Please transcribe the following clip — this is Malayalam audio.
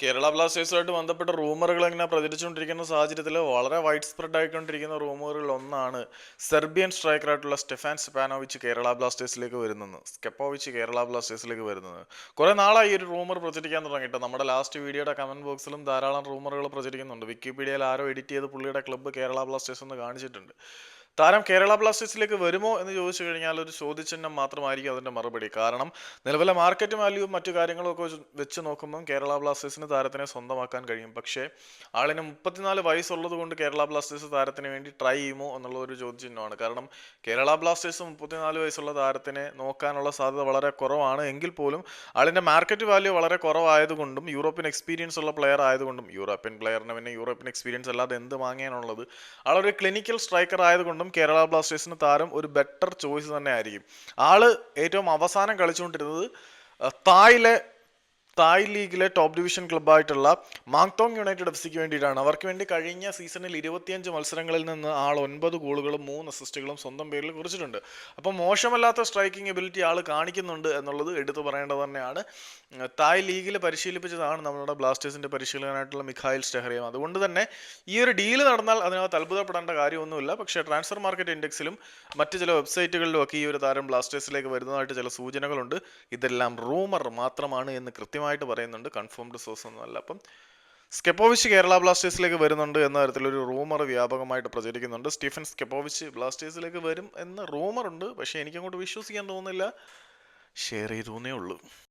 കേരള ബ്ലാസ്റ്റേഴ്സുമായിട്ട് ബന്ധപ്പെട്ട റൂമറുകൾ ഇങ്ങനെ പ്രചരിച്ചുകൊണ്ടിരിക്കുന്ന സാഹചര്യത്തിൽ വളരെ വൈഡ് സ്പ്രെഡ് ആയിക്കൊണ്ടിരിക്കുന്ന റൂമറുകളിൽ ഒന്നാണ് സെർബിയൻ സ്ട്രൈക്കറായിട്ടുള്ള സ്റ്റെഫാൻ സ്പാനോവിച്ച് കേരള ബ്ലാസ്റ്റേഴ്സിലേക്ക് വരുന്നത്. സ്കെപ്പോവിച്ച് കേരള ബ്ലാസ്റ്റേഴ്സിലേക്ക് വരുന്നത്. കുറേ നാളായി ഒരു റൂമർ പ്രചരിക്കാൻ തുടങ്ങിയിട്ട്. നമ്മുടെ ലാസ്റ്റ് വീഡിയോയുടെ കമന്റ് ബോക്സിലും ധാരാളം റൂമറുകൾ പ്രചരിക്കുന്നുണ്ട്. വിക്കിപീഡിയയിൽ ആരോ എഡിറ്റ് ചെയ്ത് പുള്ളിയുടെ ക്ലബ്ബ് കേരള ബ്ലാസ്റ്റേഴ്സ് എന്ന് കാണിച്ചിട്ടുണ്ട്. താരം കേരള ബ്ലാസ്റ്റേഴ്സിലേക്ക് വരുമോ എന്ന് ചോദിച്ചു കഴിഞ്ഞാൽ ഒരു ചോദ്യചിഹ്നം മാത്രമായിരിക്കും അതിന്റെ മറുപടി. കാരണം നിലവിലെ മാർക്കറ്റ് വാല്യൂ മറ്റു കാര്യങ്ങളും ഒക്കെ വെച്ച് നോക്കുമ്പോൾ കേരള ബ്ലാസ്റ്റേഴ്സിന് താരത്തിനെ സ്വന്തമാക്കാൻ കഴിയും. പക്ഷേ ആളിന് മുപ്പത്തിനാല് വയസ്സുള്ളത് കൊണ്ട് കേരള ബ്ലാസ്റ്റേഴ്സ് താരത്തിന് വേണ്ടി ട്രൈ ചെയ്യുമോ എന്നുള്ള ഒരു ചോദ്യചിഹ്നമാണ്. കാരണം കേരള ബ്ലാസ്റ്റേഴ്സ് മുപ്പത്തിനാല് വയസ്സുള്ള താരത്തിനെ നോക്കാനുള്ള സാധ്യത വളരെ കുറവാണ്. എങ്കിൽ പോലും ആളിന്റെ മാർക്കറ്റ് വാല്യൂ വളരെ കുറവായതുകൊണ്ടും യൂറോപ്യൻ എക്സ്പീരിയൻസ് ഉള്ള പ്ലെയർ ആയതുകൊണ്ടും യൂറോപ്യൻ പ്ലെയറിന് പിന്നെ യൂറോപ്യൻ എക്സ്പീരിയൻസ് അല്ലാതെ എന്ത് വാങ്ങിയാണുള്ളത് ആളൊരു ക്ലിനിക്കൽ സ്ട്രൈക്കർ ആയതുകൊണ്ടും കേരള ബ്ലാസ്റ്റേഴ്സിന് താരം ഒരു ബെറ്റർ ചോയ്സ് തന്നെ ആയിരിക്കും ആൾ ഏറ്റവും അവസാനം കളിച്ചുകൊണ്ടിരുന്നത് തായിലെ തായ് ലീഗിലെ ടോപ്പ് ഡിവിഷൻ ക്ലബ്ബായിട്ടുള്ള മാങ്ടോങ് യുണൈറ്റഡ് എഫ് സിക്ക് വേണ്ടിയിട്ടാണ്. അവർക്ക് വേണ്ടി കഴിഞ്ഞ സീസണിൽ ഇരുപത്തിയഞ്ച് മത്സരങ്ങളിൽ നിന്ന് ആൾ ഒൻപത് ഗോളുകളും മൂന്ന് അസിസ്റ്റുകളും സ്വന്തം പേരിൽ കുറിച്ചിട്ടുണ്ട്. അപ്പോൾ മോശമല്ലാത്ത സ്ട്രൈക്കിംഗ് എബിലിറ്റി ആൾ കാണിക്കുന്നുണ്ട് എന്നുള്ളത് എടുത്തു പറയേണ്ടത് തന്നെയാണ്. തായ് ലീഗിൽ പരിശീലിപ്പിച്ചതാണ് നമ്മുടെ ബ്ലാസ്റ്റേഴ്സിന്റെ പരിശീലകനായിട്ടുള്ള മിഖായിൽ സ്റ്റെഹറിയം. അതുകൊണ്ട് തന്നെ ഈ ഒരു ഡീൽ നടന്നാൽ അതിനകത്ത് അത്ഭുതപ്പെടേണ്ട കാര്യമൊന്നുമില്ല. പക്ഷേ ട്രാൻസ്ഫർ മാർക്കറ്റ് ഇൻഡെക്സിലും മറ്റ് ചില വെബ്സൈറ്റുകളിലും ഒക്കെ ഈ ഒരു താരം ബ്ലാസ്റ്റേഴ്സിലേക്ക് വരുന്നതായിട്ട് ചില സൂചനകളുണ്ട്. ഇതെല്ലാം റൂമർ മാത്രമാണ് എന്ന് കൃത്യമായിട്ട് പറയുന്നുണ്ട്. കൺഫേംഡ് സോഴ്സ് ഒന്നുമല്ല അപ്പം സ്കെപ്പോവിച്ച് കേരള ബ്ലാസ്റ്റേഴ്സിലേക്ക് വരുന്നുണ്ട് എന്ന തരത്തിലൊരു റൂമർ വ്യാപകമായിട്ട് പ്രചരിക്കുന്നുണ്ട്. സ്റ്റീഫൻ സ്കെപ്പോവിച്ച് ബ്ലാസ്റ്റേഴ്സിലേക്ക് വരും എന്ന റൂമർ ഉണ്ട്. പക്ഷേ എനിക്കങ്ങോട്ട് വിശ്വസിക്കാൻ തോന്നുന്നില്ല. ഷെയർ ചെയ്തു ഉള്ളൂ.